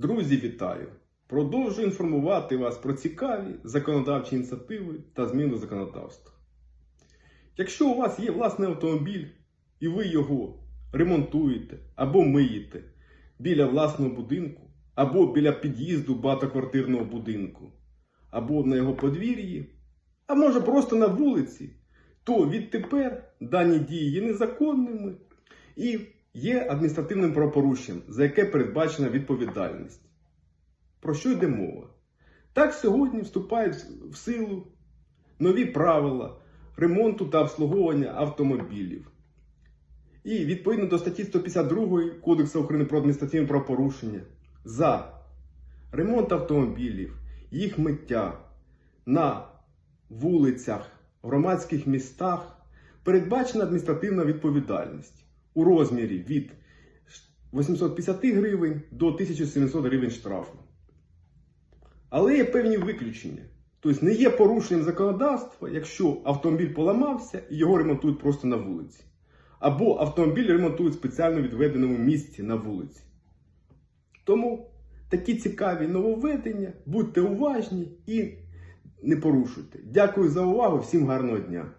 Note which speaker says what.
Speaker 1: Друзі, вітаю! Продовжую інформувати вас про цікаві законодавчі ініціативи та зміни законодавства. Якщо у вас є власний автомобіль і ви його ремонтуєте або миєте біля власного будинку, або біля під'їзду багатоквартирного будинку, або на його подвір'ї, а може просто на вулиці, то відтепер дані дії є незаконними і є адміністративним правопорушенням, за яке передбачена відповідальність. Про що йде мова? Так сьогодні вступають в силу нові правила ремонту та обслуговування автомобілів. І відповідно до статті 152 Кодексу України про адміністративні правопорушення за ремонт автомобілів, їх миття на вулицях, громадських містах передбачена адміністративна відповідальність у розмірі від 850 гривень до 1700 гривень штрафу. Але є певні виключення. Тобто не є порушенням законодавства, якщо автомобіль поламався і його ремонтують просто на вулиці. Або автомобіль ремонтують в спеціально відведеному місці на вулиці. Тому такі цікаві нововведення, будьте уважні і не порушуйте. Дякую за увагу, всім гарного дня!